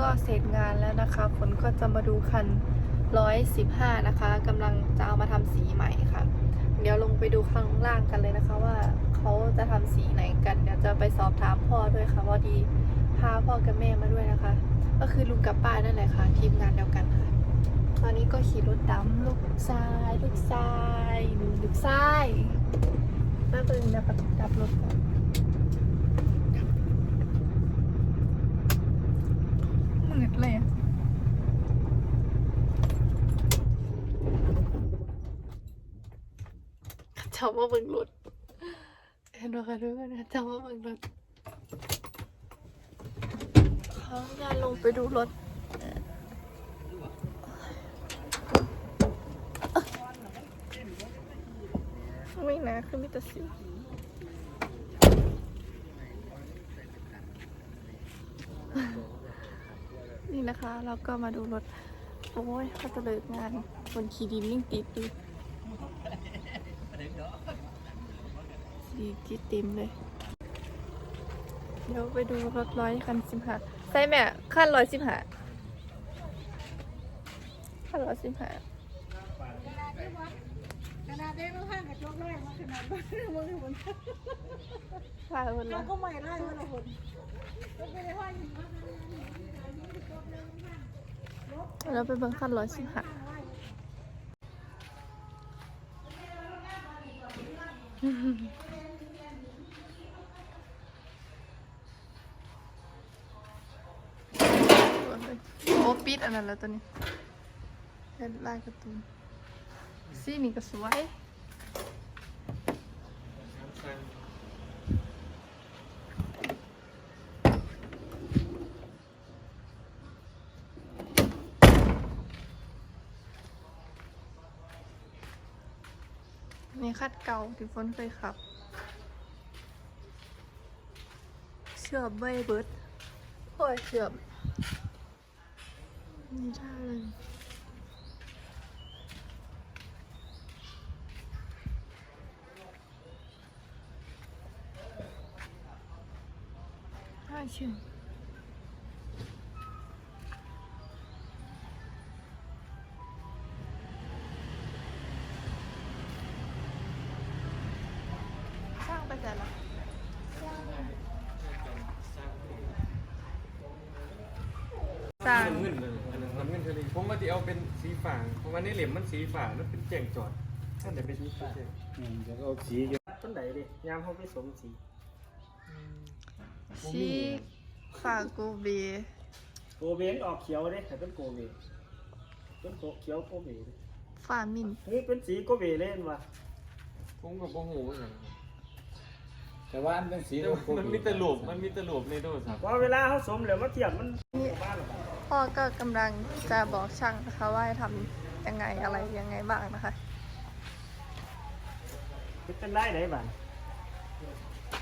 ก็เสร็จงานแล้วนะคะฝนก็จะมาดูคัน 115 นะคะกำลังจะเอามาทำสีใหม่ค่ะ เดี๋ยวลงไปดูข้างล่างกันเลยนะคะว่าเขาจะทำสีไหนกัน เดี๋ยวจะไปสอบถามพ่อด้วยค่ะว่าดีพาพ่อกับแม่มาด้วยนะคะ ก็คือลุงกับป้านั่นแหละค่ะ ทีมงานเดียวกันค่ะ ตอนนี้ก็ขี่รถดำลูกทรายลูกทรายลูกทรายน่าตื่นนะประดับรถก่อนมืดเลยอะ เจ้าว่าเบิ่งรถเห็นว่าค่ะทุกคนนะเจ้าว่าเบิ่งรถเขางานลงไปดูรถไม่นะคือมิตรสิวนี่นะคะ เราก็มาดูรถ โอ้ยเขาจะเลิกงานบนขี่ดินยิ่งติดอยู่ ดีที่เต็มเลย เดี๋ยวไปดูรถร้อยคันสิบห้าใช่แม่ขั้นร้อยสิบห้าขั้นร้อยสิบห้าขนาดได้ไม่ข้างกับโจ๊กแรกมาขนาดบ้านมึงคนฝ่ายคนเราละก็ไม่ไล่มาละคนก็ไม่ได้ว่าอย่างนั้นเราไปเบิ่งขั้นร้อยสิบห้า โอปิดอันนั้นแล้วตัวนี้เป็นลายการ์ตูนสีนี่ก็สวยนี่คัดเก่าที่ฝนเคยขับ เชื่อมใบเบิดโอ้ยเชื่อม นี่ท่าเลยท่าเชื่ นเลยอันนั้นทำเงินเทะเลผมว่าที่เอาเป็นสีฝางเพราะว่าในเหลี่ยมมันสีฝาแล้วเป็นแจ้งจอดท่านจะเป็นสีฝาอืมจะเอาสีอยู่ต้นไหนดิยามเขาไปสมสีชีฝากกูเบีโกเบนออกเขียวเด้แต่เป็นโกเบเป็นโกเขียวโกเบเด้ฝามินนี่เป็นสีโกเบเล่นว่ะผมกับโอ้โหกันแต่ว่าอันเป็นสีมันมีแต่หลูบมันมีแต่หลูบในโทรศัพท์ ว่าเวลาเขาสมแล้วมาเทียบมันนี่บ้านหรอ พ่อก็กำลังจะบอกช่างนะคะว่าให้ทำยังไงอะไรยังไงบ้างนะคะคิดเป็นได้ไหนบ้าน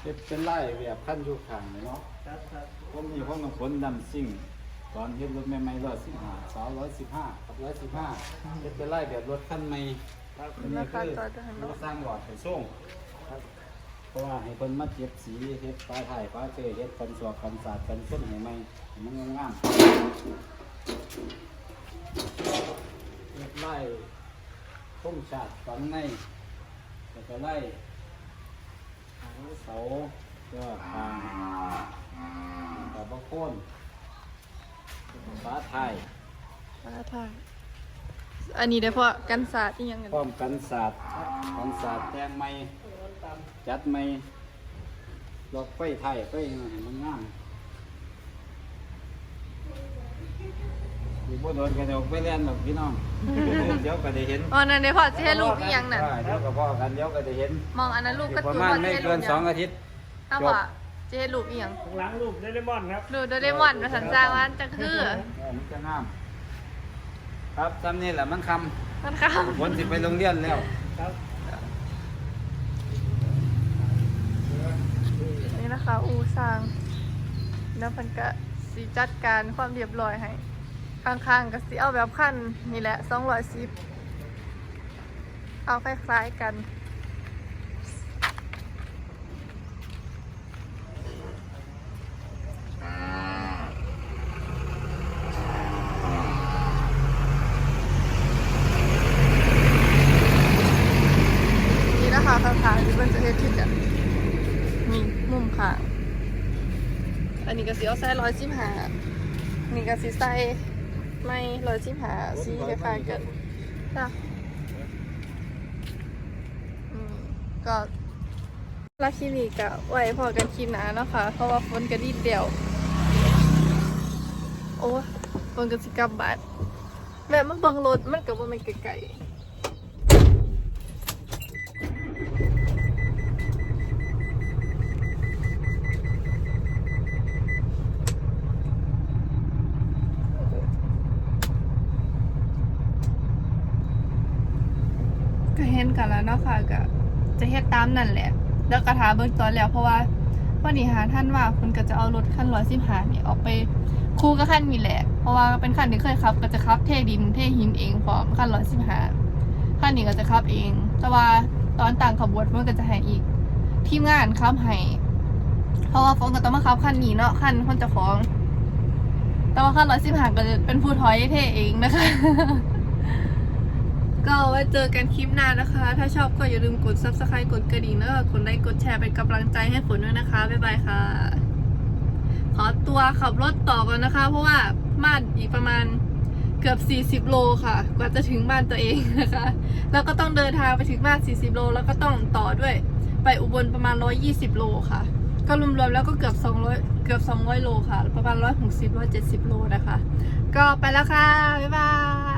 เป็นเป็นไล่แบบขั้นอยู่ข้างเลยเนาะครับครับผมมีห้องน้ำฝนดำซิ่ง ตอนเฮ็ดรถใหม่ๆร้อยสิบห้าสาวร้อยสิบห้ากับร้อยสิบห้าเฮ็ดเป็นไล่แบบรถขั้นใหม่ครับอันนี้คือเราสร้างหลอดไปส่งครับ เพราะว่าให้คนมาเจ็บสีเฮ็ดฟ้าถ่ายฟ้าเจอเฮ็ดกันสวกกันสาดกันส้นให้ใหม่ให้มันงามๆเฮ็ดไล่ต้มชาติฝังในแล้วก็ไล่หางเสาก็ทางกับบะโคนฟ้าไทยมาถ่ายอันนี้เดี๋ยวพ่อกันศาสตร์ที่ยังไงพร้อมกันศาสตร์กันศาสตร์แตงไม่ จัดไม่ลอกไฟไทยไฟให้มันงามอยู่บ่โดนกันเดี๋ยวไปเล่นหรอกพี่น้อง เดี๋ยวก็ได้เห็นอ๋อนั่นเดี๋ยวพ่อจะให้ลูกที่ยังน่ะอ่าเดี๋ยวก็พ่อกันเดี๋ยวก็ได้เห็นมองอันนั้นลูกกระประตุ้นมาณพ่อจะไม่ให้ลูเกิกนยัสองงอาทิตย์ ถ้าพ่อจะให้ลูกอีหยังข้างหลังรูปเดเรมอนครับ ดูโดเรมอนมาสันจางว่าจะคือเออมันจะงาม ครับซ้ำนี่แหละมันคมันข้ามำฝนสิไปโรงเรียนแล้ว ครับาอูสร้าง แล้วมันก็สีจัดการความเรียบร้อยให้ ข้างๆก็สีเอาแบบขั้นนี่แหละสองร้อยสิเอาคล้ายๆกันนี่นะคะคำถามที่มันจะเฮ็ดที่จะ อันนี้ก็สีเอาใส่ร้อยสิบห้านี่ก็สีใส่ไม่ร้อยสิบห้าสีคล้ายๆกันจ้ะก็ลาคลินิกอะไว้พอกันคลิปหนาเนาะค่ะเพราะว่าฝนกระดิดเดียว โอ้ฝนกระสิกลับบ้านแบบมันบังรถมันกับว่ามันไกลๆ ห็นกันแล้วเนาะค่ะก็จะเฮ็ดตามนั่นแหละ แล้วก็ถาเบิ่งตอนแล้วเพราะว่าวันนี้หาท่านว่าคุณก็จะเอารถคันร้อยสิบหานี่ออกไปคู่กับคันนี้แหละ เพราะว่าเป็นคันที่เคยขับ ก็จะขับเทดินเทหินเองพร้อมคันร้อยสิบหาคันนี้ก็จะขับเอง แต่ว่าตอนต่างขบวนมันก็จะให้อีกทีมงานขับให้เพราะว่าฟงก็ต้องมาขับคันนี้เนาะคันคนจะฟ้าของ แต่ว่าคันร้อยสิบหาก็จะเป็นผู้ถอยเทเองนะคะ ก็ไว้เจอกันคลิปหน้านะคะ ถ้าชอบก็อย่าลืมกด subscribe กดกระดิ่งแล้วก็กดไลค์กดแชร์เป็นกำลังใจให้ฝนด้วยนะคะ บ๊ายบายค่ะ ขอตัวขับรถต่อก่อนนะคะ เพราะว่าบ้านอีกประมาณเกือบ 40 โลค่ะ กว่าจะถึงบ้านตัวเองนะคะ แล้วก็ต้องเดินทางไปถึงบ้าน 40 โล แล้วก็ต้องต่อด้วย ไปอุบลประมาณ 120 โลค่ะ ก็รวมๆแล้วก็เกือบ 200 เกือบ 200 โลค่ะ ประมาณ 160 170 โลนะคะ ก็ไปแล้วค่ะ บ๊ายบาย